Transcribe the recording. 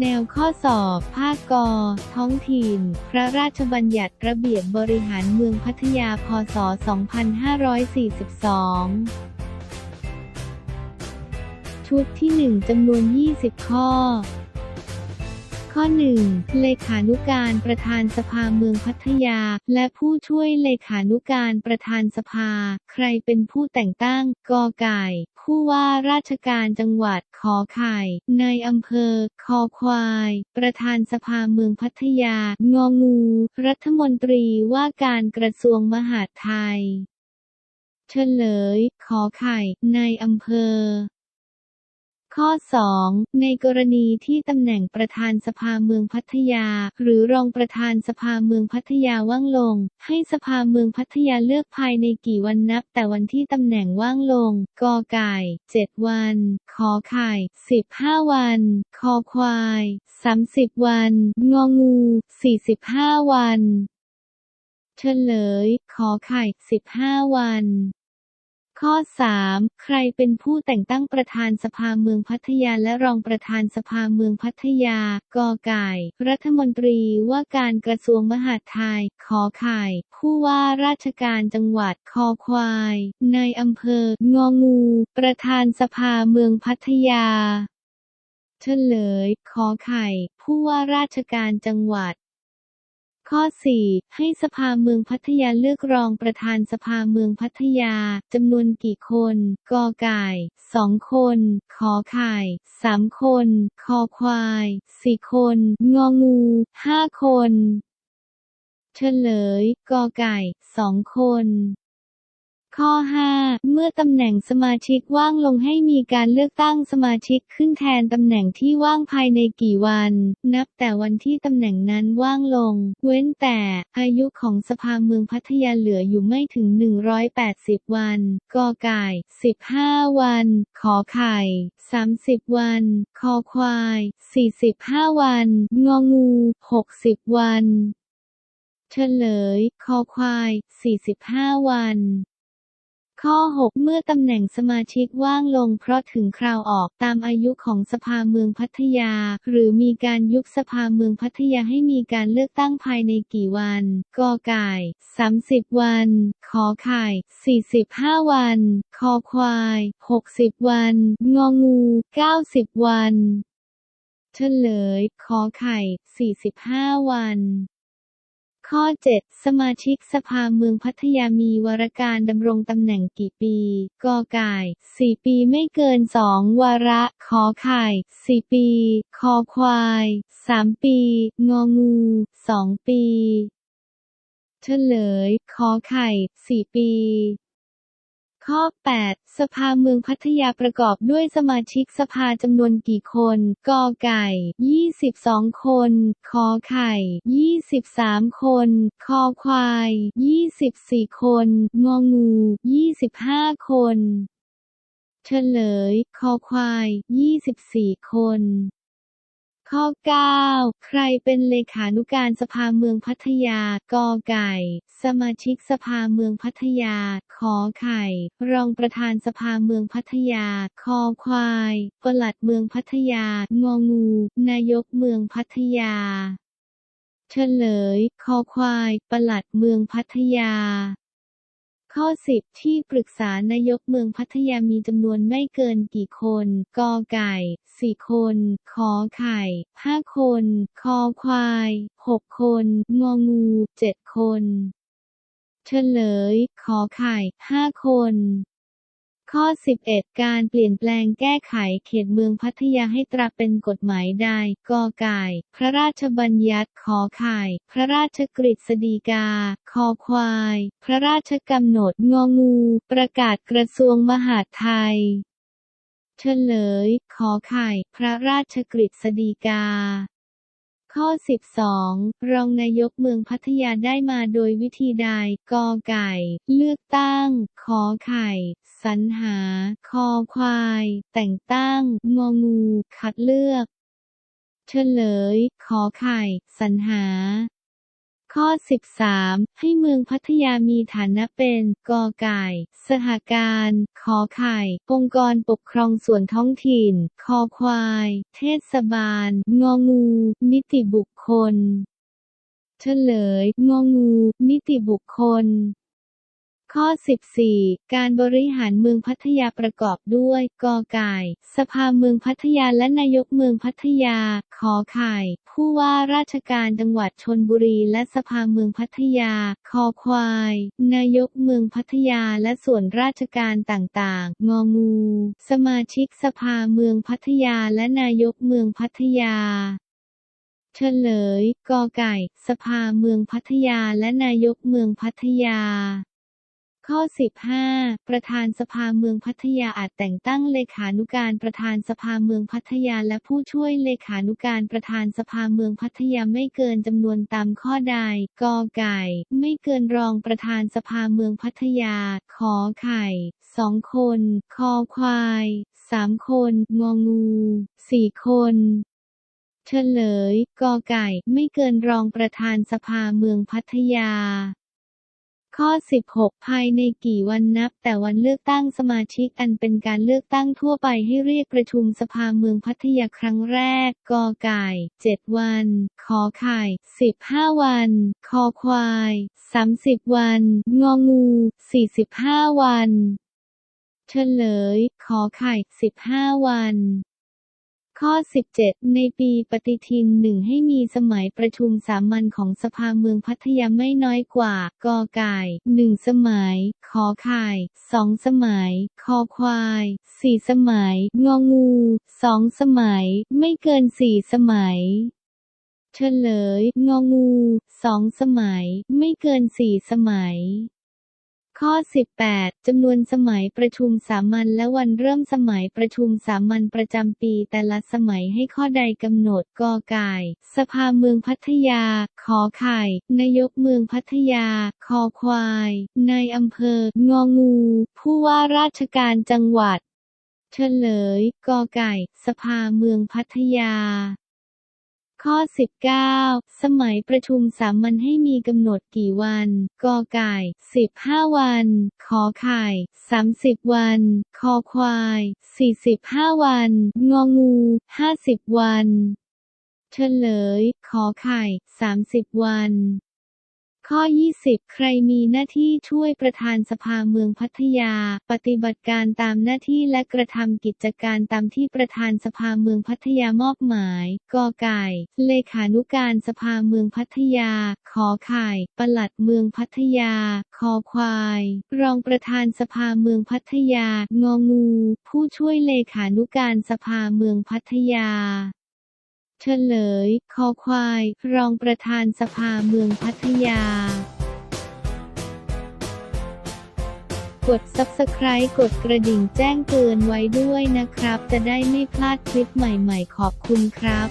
แนวข้อสอบ ภาคก ท้องถิ่น พระราชบัญญัติระเบียบบริหารเมืองพัทยา พศ 2542 ชุดที่ 1จำนวน 20 ข้อ ข้อ 1 เลขานุการประธานสภาเมืองพัทยา และผู้ช่วยเลขานุการประธานสภา ใครเป็นผู้แต่งตั้ง กอไก่ ผู้ว่าราชการจังหวัด ขอไข่ ในอำเภอ คอควาย ประธานสภาเมืองพัทยา งองู รัฐมนตรีว่าการกระทรวงมหาดไทย เฉลย ขอไข่ ในอำเภอ ข้อ 2 ในกรณีที่ตำแหน่งประธานสภาเมืองพัทยา หรือรองประธานสภาเมืองพัทยาว่างลง ให้สภาเมืองพัทยาเลือกภายในกี่วันนับ แต่วันที่ตำแหน่งว่างลง กอไก่ 7 วัน ขอไข่ 15 วัน คอควาย 30 วัน งองู 45 วันเฉลย ขอไข่ 15 วัน ข้อ 3 ใครเป็นผู้แต่งตั้งประธานสภาเมืองพัทยาและรองประธานสภาเมืองพัทยา กอไก่ รัฐมนตรีว่าการกระทรวงมหาดไทย ขอไข่ ผู้ว่าราชการจังหวัด คอควายในอำเภอ งองู ประธานสภาเมืองพัทยาเฉลย ขอไข่ ผู้ว่าราชการจังหวัด ข้อ 4 ให้สภาเมืองพัทยาเลือกรองประธานสภาเมืองพัทยา จำนวนกี่คน กอไก่2คน ขอไข่3คน คอควาย4คน งองู5คน เฉลย กอไก่2คน ข้อ 5 เมื่อตำแหน่งสมาชิกว่างลงให้มีการเลือกตั้งสมาชิกขึ้นแทนตำแหน่งที่ว่างภายในกี่วัน นับแต่วันที่ตำแหน่งนั้นว่างลง เว้นแต่อายุของสภาเมืองพัทยาเหลืออยู่ไม่ถึง 180 วัน กอไก่ 15 วัน ขอไข่ 30 วัน คอควาย 45 วัน งองู 60 วันเฉลย คอควาย 45 วัน ข้อ 6 เมื่อตำแหน่งสมาชิกว่างลงเพราะถึงคราวออกตามอายุของสภาเมืองพัทยา หรือมีการยุบสภาเมืองพัทยาให้มีการเลือกตั้งภายในกี่วันกอไก่ 30 วัน ขอไข่ 45 วัน คอควาย 60 วัน งองู 90 วันเฉลย ขอไข่ 45 วัน ข้อ 7 สมาชิกสภาเมืองพัทยามีวารการดำรงตำแหน่งกี่ปี กอไก่4ปีไม่เกิน 2 วาระ ขอไข่4ปี คอควาย 3 ปี งองู 2 ปี เฉลย ขอไข่ 4 ปี ข้อ 8 สภาเมืองพัทยาประกอบด้วยสมาชิกสภาจำนวนกี่คน กอไก่ 22 คนขอไข่ 23 คน คอควาย 24 คน งองู 25 คน เฉลย คอควาย 24 คน ข้อ 9 ใครเป็นเลขานุการสภาเมืองพัทยา กอไก่ สมาชิกสภาเมืองพัทยา ขอไข่ รองประธานสภาเมืองพัทยา คอควาย ปลัดเมืองพัทยา งองู นายกเมืองพัทยา เฉลย คอควาย ปลัดเมืองพัทยา ข้อ 10 ที่ปรึกษานายกเมืองพัทยามีจำนวนไม่เกินกี่คน กอไก่ 4 คน ขอไข่ 5 คน คอควาย 6 คน งองู 7 คน เฉลย ขอไข่ 5 คน ข้อ 11 การเปลี่ยนแปลงแก้ไขเขตเมืองพัทยาให้ตราเป็นกฎหมายใดกอไก่ พระราชบัญญัติขอไข่ พระราชกฤษฎีกา คอควาย พระราชกำหนดงองู ประกาศกระทรวงมหาดไทยเฉลย ขอไข่ พระราชกฤษฎีกา ข้อ 12 รองนายกเมืองพัทยาได้มาโดยวิธีใด กอไก่ เลือกตั้ง ขอไข่ สรรหา คอควาย แต่งตั้ง งองู คัดเลือก เฉลย ขอไข่ สรรหา ข้อ 13 ให้เมืองพัทยามีฐานะเป็นกอไก่ สหการ ขอไข่ องค์กรปกครองส่วนท้องถิ่น คอควาย เทศบาล งองู นิติบุคคล เฉลย งองู นิติบุคคล ข้อ 14 การบริหารเมืองพัทยาประกอบด้วย กอไก่ สภาเมืองพัทยาและนายกเมืองพัทยา ขอไข่ ผู้ว่าราชการจังหวัดชนบุรีและสภาเมืองพัทยา คอควาย นายกเมืองพัทยาและส่วนราชการต่างๆ งองู สมาชิกสภาเมืองพัทยาและนายกเมืองพัทยาเฉลย กอไก่ สภาเมืองพัทยาและนายกเมืองพัทยา ข้อ 15 ประธานสภาเมืองพัทยาอาจแต่งตั้งเลขานุการประธานสภาเมืองพัทยาและผู้ช่วยเลขานุการประธานสภาเมืองพัทยาไม่เกินจำนวนตามข้อใด กอไก่ ไม่เกินรองประธานสภาเมืองพัทยา ขอไข่สองคน คอควายสามคน งองูสี่คนเฉลย กอไก่ ไม่เกินรองประธานสภาเมืองพัทยา ข้อ 16 ภายในกี่วันนับ แต่วันเลือกตั้งสมาชิกอันเป็นการเลือกตั้งทั่วไปให้เรียกประชุมสภาเมืองพัทยาครั้งแรก กอไก่ 7 วัน ขอไข่ 15 วัน คอควาย 30 วัน งองู 45 วันเฉลย ขอไข่ 15 วัน ข้อ 17 ในปีปฏิทินหนึ่งให้มีสมัยประชุมสามัญของสภาเมืองพัทยาไม่น้อยกว่า กอไก่หนึ่งสมัย ขอไข่สองสมัย คอควายสี่สมัย งองูสองสมัย ไม่เกินสี่สมัยเฉลย งองูสองสมัย ไม่เกินสี่สมัย ข้อ 18 จำนวนสมัยประชุมสามัญและวันเริ่มสมัยประชุมสามัญประจำปี แต่ละสมัยให้ข้อใดกำหนดกอไก่ สภาเมืองพัทยา ขอไข่ นายกเมืองพัทยา คอควาย นายอำเภอ งองู ผู้ว่าราชการจังหวัด เฉลย กอไก่ สภาเมืองพัทยา ข้อ 19 สมัยประชุมสามัญให้มีกำหนดกี่วัน กอไก่ 15 วัน ขอไข่ 30 วัน คอควาย 45 วัน งองู 50 วันเฉลย ขอไข่ 30 วัน ข้อ 20 ใครมีหน้าที่ช่วยประธานสภาเมืองพัทยา ปฏิบัติการตามหน้าที่และกระทำกิจการตามที่ประธานสภาเมืองพัทยามอบหมายกอไก่ เลขานุการสภาเมืองพัทยา ขอไข่ ปลัดเมืองพัทยา คอควาย รองประธานสภาเมืองพัทยา งองู ผู้ช่วยเลขานุการสภาเมืองพัทยา เฉลย คอควาย รองประธานสภาเมืองพัทยา กด Subscribe กดกระดิ่งแจ้งเตือนไว้ด้วยนะครับ จะได้ไม่พลาดคลิปใหม่ๆ ขอบคุณครับ